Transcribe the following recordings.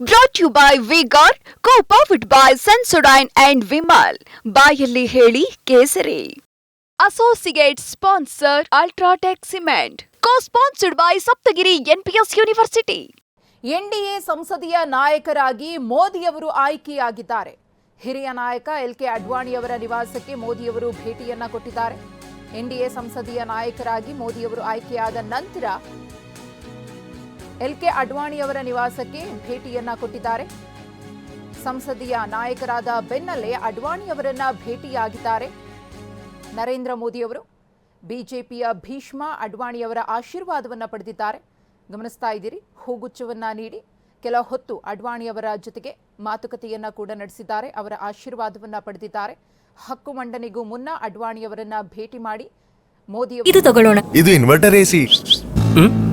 Brought you by vigour co powered by Sensodyne and Vimal ಬಾಯಲ್ಲಿ ಹೇಳಿ ಕೇಸರಿ. Associate sponsor UltraTech cement co sponsored by Saptagiri NPS university NDA ಸಂಸದೀಯ ನಾಯಕರಾಗಿ ಮೋದಿಯವರು ಆಯ್ಕೆಯಾಗಿದ್ದಾರೆ. ಹಿರಿಯ ನಾಯಕ ಎಲ್ ಕೆ ಅಡ್ವಾಣಿಯವರ ನಿವಾಸಕ್ಕೆ ಮೋದಿಯವರು ಭೇಟಿಯನ್ನ ಕೊಟ್ಟಿದ್ದಾರೆ. ಎನ್ಡಿಎ ಸಂಸದೀಯ ನಾಯಕರಾಗಿ ಮೋದಿಯವರು ಆಯ್ಕೆಯಾದ ನಂತರ ಎಲ್ ಕೆ ಅಡ್ವಾಣಿಯವರ ನಿವಾಸಕ್ಕೆ ಭೇಟಿಯನ್ನ ಕೊಟ್ಟಿದ್ದಾರೆ. ಸಂಸದೀಯ ನಾಯಕರಾದ ಬೆನ್ನಲ್ಲೇ ಅಡ್ವಾಣಿಯವರನ್ನ ಭೇಟಿಯಾಗಿದ್ದಾರೆ. ನರೇಂದ್ರ ಮೋದಿಯವರು ಬಿಜೆಪಿಯ ಭೀಷ್ಮ ಅಡ್ವಾಣಿಯವರ ಆಶೀರ್ವಾದವನ್ನ ಪಡೆದಿದ್ದಾರೆ. ಗಮನಿಸ್ತಾ ಇದ್ದೀರಿ ಹೂಗುಚ್ಚವನ್ನ ನೀಡಿ ಕೆಲ ಹೊತ್ತು ಅಡ್ವಾಣಿಯವರ ಜೊತೆಗೆ ಮಾತುಕತೆಯನ್ನ ಕೂಡ ನಡೆಸಿದ್ದಾರೆ ಅವರ ಆಶೀರ್ವಾದವನ್ನ ಪಡೆದಿದ್ದಾರೆ. ಹಕ್ಕು ಮಂಡನೆಗೂ ಮುನ್ನ ಅಡ್ವಾಣಿಯವರನ್ನ ಭೇಟಿ ಮಾಡಿ ಮೋದಿ ಇದು ತಗೊಳ್ಳೋಣ. ಇದು ಇನ್ವರ್ಟರ್ ಎಸಿ ಹ್ಮ್?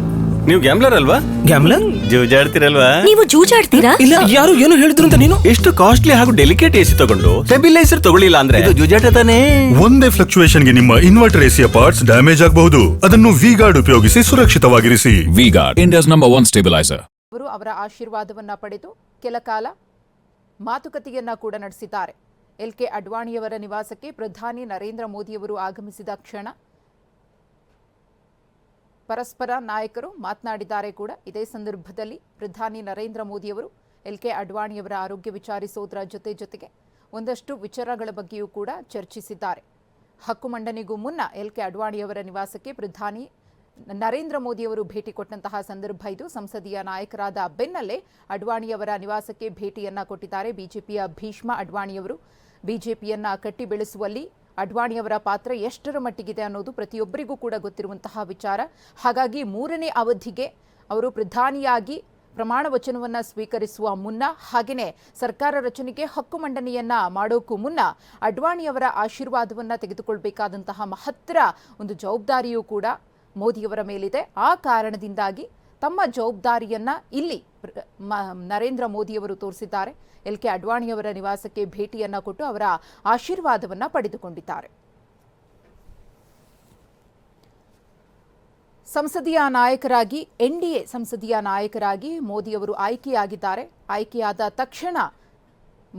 ನೀವು ಗ್ಯಾಮ್ಲರ್ ಅಲ್ವಾ? ಗ್ಯಾಮ್ಲರ್ ಜೂಜಾಡ್ತಿರಲ್ವಾ? ನೀವು ಜೂಜಾಡ್ತೀರಾ? ಇಲ್ಲ ಯಾರು ಏನು ಹೇಳಿದ್ರು ಅಂತ ನೀನು? ಎಷ್ಟು ಕಾಸ್ಟ್ಲಿ ಹಾಗೂ ಡೆಲಿಕೇಟ್ ಎಸಿ ತಗೊಂಡು ಸ್ಟೆಬಿಲೈಸರ್ ತಗೊಳ್ಳಿಲ್ಲ ಅಂದ್ರೆ? ಇದು ಜೂಜಾಟ ತಾನೇ. ಒಂದೇ ಫ್ಲಕ್ಚುಯೇಷನ್ಗೆ ನಿಮ್ಮ ಇನ್ವರ್ಟರ್ ಎಸಿಯ ಪಾರ್ಟ್ಸ್ ಡ್ಯಾಮೇಜ್ ಆಗಬಹುದು. ಅದನ್ನು ವಿ ಗಾರ್ಡ್ ಉಪಯೋಗಿಸಿ ಸುರಕ್ಷಿತವಾಗಿರಿಸಿ. V-Guard, India's number one stabilizer. ಅವರು ಅವರ ಆಶೀರ್ವಾದವನ್ನ ಪಡೆದು ಕೆಲ ಕಾಲ ಮಾತುಕತೆಯನ್ನ ಕೂಡ ನಡೆಸಿದ್ದಾರೆ. ಎಲ್ ಕೆ ಅಡ್ವಾಣಿಯವರ ನಿವಾಸಕ್ಕೆ ಪ್ರಧಾನಿ ನರೇಂದ್ರ ಮೋದಿಯವರು ಆಗಮಿಸಿದ ಕ್ಷಣ ಪರಸ್ಪರ ನಾಯಕರು ಮಾತನಾಡಿದ್ದಾರೆ ಕೂಡ. ಇದೇ ಸಂದರ್ಭದಲ್ಲಿ ಪ್ರಧಾನಿ ನರೇಂದ್ರ ಮೋದಿಯವರು ಎಲ್ ಕೆ ಅಡ್ವಾಣಿಯವರ ಆರೋಗ್ಯ ವಿಚಾರಿಸೋದರ ಜೊತೆ ಜೊತೆಗೆ ಒಂದಷ್ಟು ವಿಚಾರಗಳ ಬಗ್ಗೆಯೂ ಕೂಡ ಚರ್ಚಿಸಿದ್ದಾರೆ. ಹಕ್ಕು ಮಂಡನೆಗೂ ಮುನ್ನ ಎಲ್ ಕೆ ಅಡ್ವಾಣಿಯವರ ನಿವಾಸಕ್ಕೆ ಪ್ರಧಾನಿ ನರೇಂದ್ರ ಮೋದಿಯವರು ಭೇಟಿ ಕೊಟ್ಟಂತಹ ಸಂದರ್ಭ ಇದು. ಸಂಸದೀಯ ನಾಯಕರಾದ ಬೆನ್ನಲ್ಲೇ ಅಡ್ವಾಣಿಯವರ ನಿವಾಸಕ್ಕೆ ಭೇಟಿಯನ್ನ ಕೊಟ್ಟಿದ್ದಾರೆ. ಬಿಜೆಪಿಯ ಭೀಷ್ಮ ಅಡ್ವಾಣಿಯವರು. ಬಿಜೆಪಿಯನ್ನ ಕಟ್ಟಿ ಬೆಳೆಸುವಲ್ಲಿ ಅಡ್ವಾಣಿಯವರ ಪಾತ್ರ ಎಷ್ಟರ ಮಟ್ಟಿಗಿದೆ ಅನ್ನೋದು ಪ್ರತಿಯೊಬ್ಬರಿಗೂ ಕೂಡ ಗೊತ್ತಿರುವಂತಹ ವಿಚಾರ. ಹಾಗಾಗಿ ಮೂರನೇ ಅವಧಿಗೆ ಅವರು ಪ್ರಧಾನಿಯಾಗಿ ಪ್ರಮಾಣ ವಚನವನ್ನು ಸ್ವೀಕರಿಸುವ ಮುನ್ನ ಹಾಗೆಯೇ ಸರ್ಕಾರ ರಚನೆಗೆ ಹಕ್ಕು ಮಂಡನೆಯನ್ನ ಮಾಡೋಕ್ಕೂ ಮುನ್ನ ಅಡ್ವಾಣಿಯವರ ಆಶೀರ್ವಾದವನ್ನು ತೆಗೆದುಕೊಳ್ಬೇಕಾದಂತಹ ಮಹತ್ತರ ಒಂದು ಜವಾಬ್ದಾರಿಯೂ ಕೂಡ ಮೋದಿಯವರ ಮೇಲಿದೆ. ಆ ಕಾರಣದಿಂದಾಗಿ ತಮ್ಮ ಜವಾಬ್ದಾರಿಯನ್ನ ಇಲ್ಲಿ ನರೇಂದ್ರ ಮೋದಿಯವರು ತೋರಿಸಿದ್ದಾರೆ. ಎಲ್ ಕೆ ಅಡ್ವಾಣಿಯವರ ನಿವಾಸಕ್ಕೆ ಭೇಟಿಯನ್ನ ಕೊಟ್ಟು ಅವರ ಆಶೀರ್ವಾದವನ್ನ ಪಡೆದುಕೊಂಡಿದ್ದಾರೆ. ಸಂಸದೀಯ ನಾಯಕರಾಗಿ ಎನ್ಡಿಎ ಸಂಸದೀಯ ನಾಯಕರಾಗಿ ಮೋದಿಯವರು ಆಯ್ಕೆಯಾಗಿದ್ದಾರೆ. ಆಯ್ಕೆಯಾದ ತಕ್ಷಣ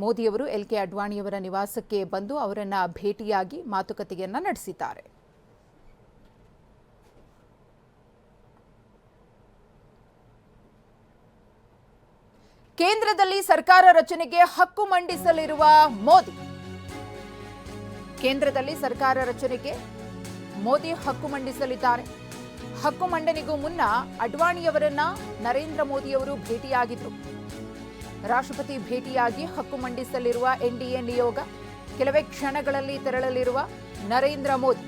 ಮೋದಿಯವರು ಎಲ್ ಕೆ ಅಡ್ವಾಣಿಯವರ ನಿವಾಸಕ್ಕೆ ಬಂದು ಅವರನ್ನು ಭೇಟಿಯಾಗಿ ಮಾತುಕತೆಯನ್ನ ನಡೆಸಿದ್ದಾರೆ. ಕೇಂದ್ರದಲ್ಲಿ ಸರ್ಕಾರ ರಚನೆಗೆ ಹಕ್ಕು ಮಂಡಿಸಲಿರುವ ಮೋದಿ. ಕೇಂದ್ರದಲ್ಲಿ ಸರ್ಕಾರ ರಚನೆಗೆ ಮೋದಿ ಹಕ್ಕು ಮಂಡಿಸಲಿದ್ದಾರೆ. ಹಕ್ಕು ಮಂಡನೆಗೂ ಮುನ್ನ ಅಡ್ವಾಣಿಯವರನ್ನ ನರೇಂದ್ರ ಮೋದಿಯವರು ಭೇಟಿಯಾಗಿದ್ರು. ರಾಷ್ಟ್ರಪತಿ ಭೇಟಿಯಾಗಿ ಹಕ್ಕು ಮಂಡಿಸಲಿರುವ ಎನ್ಡಿಎ ನಿಯೋಗ ಕೆಲವೇ ಕ್ಷಣಗಳಲ್ಲಿ ತೆರಳಲಿರುವ ನರೇಂದ್ರ ಮೋದಿ.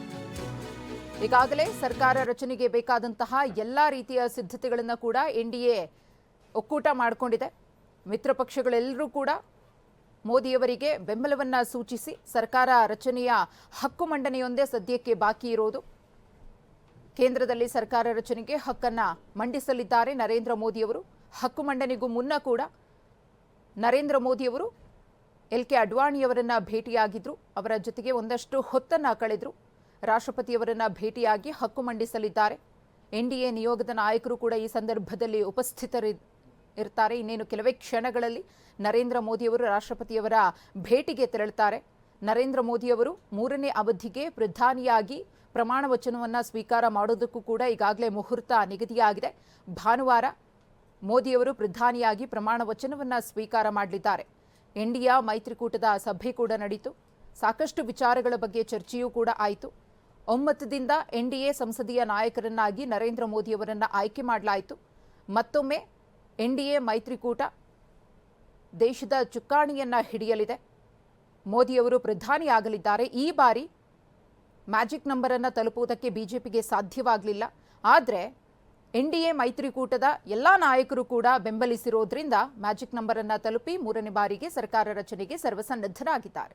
ಈಗಾಗಲೇ ಸರ್ಕಾರ ರಚನೆಗೆ ಬೇಕಾದಂತಹ ಎಲ್ಲ ರೀತಿಯ ಸಿದ್ಧತೆಗಳನ್ನು ಕೂಡ ಎನ್ಡಿಎ ಒಕ್ಕೂಟ ಮಾಡಿಕೊಂಡಿದೆ. ಮಿತ್ರ ಪಕ್ಷಗಳೆಲ್ಲರೂ ಕೂಡ ಮೋದಿಯವರಿಗೆ ಬೆಂಬಲವನ್ನ ಸೂಚಿಸಿ ಸರ್ಕಾರ ರಚನೆಯ ಹಕ್ಕು ಮಂಡನೆಯೊಂದೇ ಸದ್ಯಕ್ಕೆ ಬಾಕಿ ಇರೋದು. ಕೇಂದ್ರದಲ್ಲಿ ಸರ್ಕಾರ ರಚನೆಗೆ ಹಕ್ಕನ್ನ ಮಂಡಿಸಲಿದ್ದಾರೆ ನರೇಂದ್ರ ಮೋದಿಯವರು. ಹಕ್ಕು ಮಂಡನೆಗೂ ಮುನ್ನ ಕೂಡ ನರೇಂದ್ರ ಮೋದಿಯವರು ಎಲ್ ಕೆ ಅಡ್ವಾಣಿಯವರನ್ನ ಭೇಟಿಯಾಗಿದ್ರು. ಅವರ ಜೊತೆಗೆ ಒಂದಷ್ಟು ಹೊತ್ತನ್ನ ಕಳೆದ್ರು. ರಾಷ್ಟ್ರಪತಿಯವರನ್ನ ಭೇಟಿಯಾಗಿ ಹಕ್ಕು ಮಂಡಿಸಲಿದ್ದಾರೆ. ಎನ್ಡಿಎ ನಿಯೋಗದ ನಾಯಕರು ಕೂಡ ಈ ಸಂದರ್ಭದಲ್ಲಿ ಉಪಸ್ಥಿತರಿ ಇರ್ತಾರೆ. ಇನ್ನೇನು ಕೆಲವೇ ಕ್ಷಣಗಳಲ್ಲಿ ನರೇಂದ್ರ ಮೋದಿಯವರು ರಾಷ್ಟ್ರಪತಿಯವರ ಭೇಟಿಗೆ ತೆರಳುತ್ತಾರೆ. ನರೇಂದ್ರ ಮೋದಿಯವರು ಮೂರನೇ ಅವಧಿಗೆ ಪ್ರಧಾನಿಯಾಗಿ ಪ್ರಮಾಣ ವಚನವನ್ನು ಸ್ವೀಕಾರ ಮಾಡೋದಕ್ಕೂ ಕೂಡ ಈಗಾಗಲೇ ಮುಹೂರ್ತ ನಿಗದಿಯಾಗಿದೆ. ಭಾನುವಾರ ಮೋದಿಯವರು ಪ್ರಧಾನಿಯಾಗಿ ಪ್ರಮಾಣ ವಚನವನ್ನು ಸ್ವೀಕಾರ ಮಾಡಲಿದ್ದಾರೆ. ಇಂಡಿಯಾ ಮೈತ್ರಿಕೂಟದ ಸಭೆ ಕೂಡ ನಡೀತು. ಸಾಕಷ್ಟು ವಿಚಾರಗಳ ಬಗ್ಗೆ ಚರ್ಚೆಯೂ ಕೂಡ ಆಯಿತು. ಒಮ್ಮತದಿಂದ ಎನ್ಡಿಎ ಸಂಸದೀಯ ನಾಯಕರನ್ನಾಗಿ ನರೇಂದ್ರ ಮೋದಿಯವರನ್ನು ಆಯ್ಕೆ ಮಾಡಲಾಯಿತು. ಮತ್ತೊಮ್ಮೆ ಎನ್ಡಿಎ ಮೈತ್ರಿಕೂಟ ದೇಶದ ಚುಕ್ಕಾಣಿಯನ್ನು ಹಿಡಿಯಲಿದೆ. ಮೋದಿಯವರು ಪ್ರಧಾನಿ ಆಗಲಿದ್ದಾರೆ ಈ ಬಾರಿ ಮ್ಯಾಜಿಕ್ ನಂಬರನ್ನು ತಲುಪುವುದಕ್ಕೆ ಬಿ ತಲುಪುವುದಕ್ಕೆ ಬಿಜೆಪಿಗೆ ಸಾಧ್ಯವಾಗಲಿಲ್ಲ. ಆದರೆ ಎನ್ ಡಿ ಎ ಮೈತ್ರಿಕೂಟದ ಎಲ್ಲಾ ನಾಯಕರು ಕೂಡ ಬೆಂಬಲಿಸಿರೋದ್ರಿಂದ ಮ್ಯಾಜಿಕ್ ನಂಬರನ್ನು ತಲುಪಿ ಮೂರನೇ ಬಾರಿಗೆ ಸರ್ಕಾರ ರಚನೆಗೆ ಸರ್ವಸನ್ನದ್ಧರಾಗಿದ್ದಾರೆ.